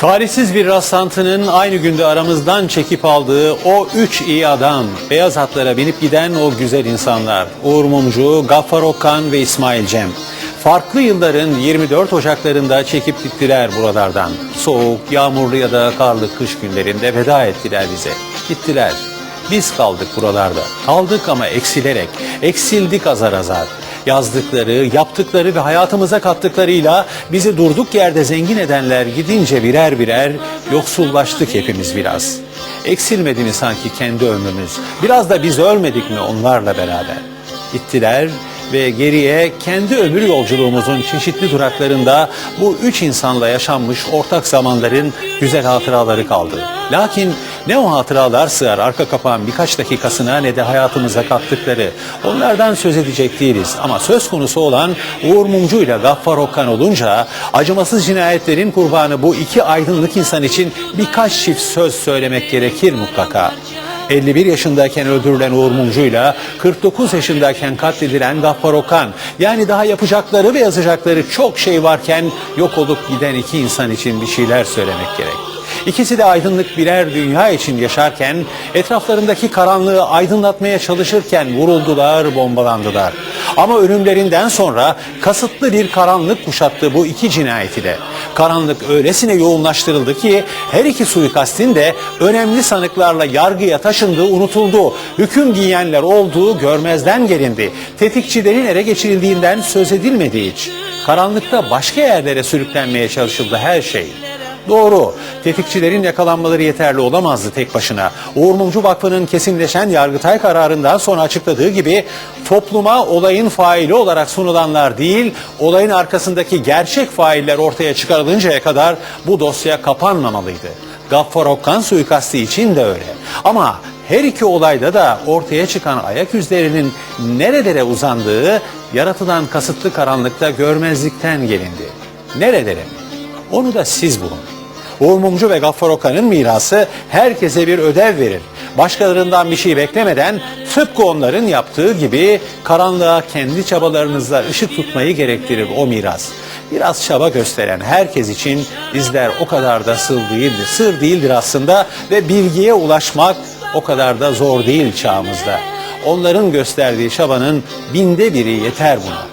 Tarihsiz bir rastlantının aynı günde aramızdan çekip aldığı o üç iyi adam, beyaz atlara binip giden o güzel insanlar, Uğur Mumcu, Gaffar Okkan ve İsmail Cem. Farklı yılların 24 Ocaklarında çekip gittiler buralardan. Soğuk, yağmurlu ya da karlı kış günlerinde veda ettiler bize. Gittiler. Biz kaldık buralarda. Kaldık ama eksilerek. Eksildik azar azar. Yazdıkları, yaptıkları ve hayatımıza kattıklarıyla bizi durduk yerde zengin edenler gidince birer birer yoksullaştık hepimiz biraz. Eksilmedi mi sanki kendi ömrümüz? Biraz da biz ölmedik mi onlarla beraber? Gittiler ve geriye kendi ömür yolculuğumuzun çeşitli duraklarında bu üç insanla yaşanmış ortak zamanların güzel hatıraları kaldı. Lakin ne o hatıralar sığar arka kapağın birkaç dakikasına ne de hayatımıza kattıkları. Onlardan söz edecek değiliz ama söz konusu olan Uğur Mumcu ile Gaffar Okkan olunca acımasız cinayetlerin kurbanı bu iki aydınlık insan için birkaç çift söz söylemek gerekir mutlaka. 51 yaşındayken öldürülen Uğur Mumcu'yla 49 yaşındayken katledilen Gaffar Okan yani daha yapacakları ve yazacakları çok şey varken yok olup giden iki insan için bir şeyler söylemek gerek. İkisi de aydınlık birer dünya için yaşarken etraflarındaki karanlığı aydınlatmaya çalışırken vuruldular, bombalandılar. Ama ölümlerinden sonra kasıtlı bir karanlık kuşattı bu iki cinayeti de. Karanlık öylesine yoğunlaştırıldı ki her iki suikastin de önemli sanıklarla yargıya taşındığı unutuldu. Hüküm giyenler olduğu görmezden gelindi. Tetikçilerin ele geçirildiğinden söz edilmedi hiç. Karanlıkta başka yerlere sürüklenmeye çalışıldı her şey. Doğru. Tetikçilerin yakalanmaları yeterli olamazdı tek başına. Uğur Mumcu Vakfı'nın kesinleşen Yargıtay kararından sonra açıkladığı gibi topluma olayın faili olarak sunulanlar değil, olayın arkasındaki gerçek failler ortaya çıkarılıncaya kadar bu dosya kapanmamalıydı. Gaffar Okkan suikastı için de öyle. Ama her iki olayda da ortaya çıkan ayak izlerinin nerelere uzandığı yaratılan kasıtlı karanlıkta görmezlikten gelindi. Nerelere? Onu da siz bulun. Uğur Mumcu ve Gaffar Okan'ın mirası herkese bir ödev verir. Başkalarından bir şey beklemeden tıpkı onların yaptığı gibi karanlığa kendi çabalarınızla ışık tutmayı gerektirir o miras. Biraz çaba gösteren herkes için izler o kadar da sır değildir. Sır değildir aslında ve bilgiye ulaşmak o kadar da zor değil çağımızda. Onların gösterdiği çabanın binde biri yeter buna.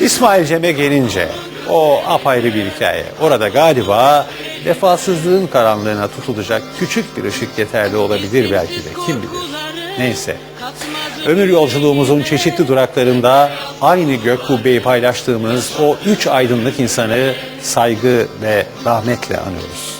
İsmail Cem'e gelince o apayrı bir hikaye. Orada galiba vefasızlığın karanlığına tutulacak küçük bir ışık yeterli olabilir belki de kim bilir. Neyse. Ömür yolculuğumuzun çeşitli duraklarında aynı gök kubbeyi paylaştığımız o üç aydınlık insanı saygı ve rahmetle anıyoruz.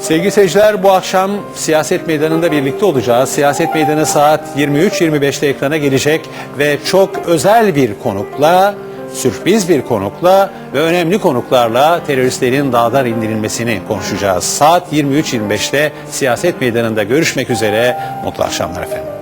Sevgili seyirciler bu akşam siyaset meydanında birlikte olacağız. Siyaset meydanı saat 23.25'te ekrana gelecek ve çok özel bir konukla, sürpriz bir konukla ve önemli konuklarla teröristlerin dağdan indirilmesini konuşacağız. Saat 23.25'te siyaset meydanında görüşmek üzere. Mutlu akşamlar efendim.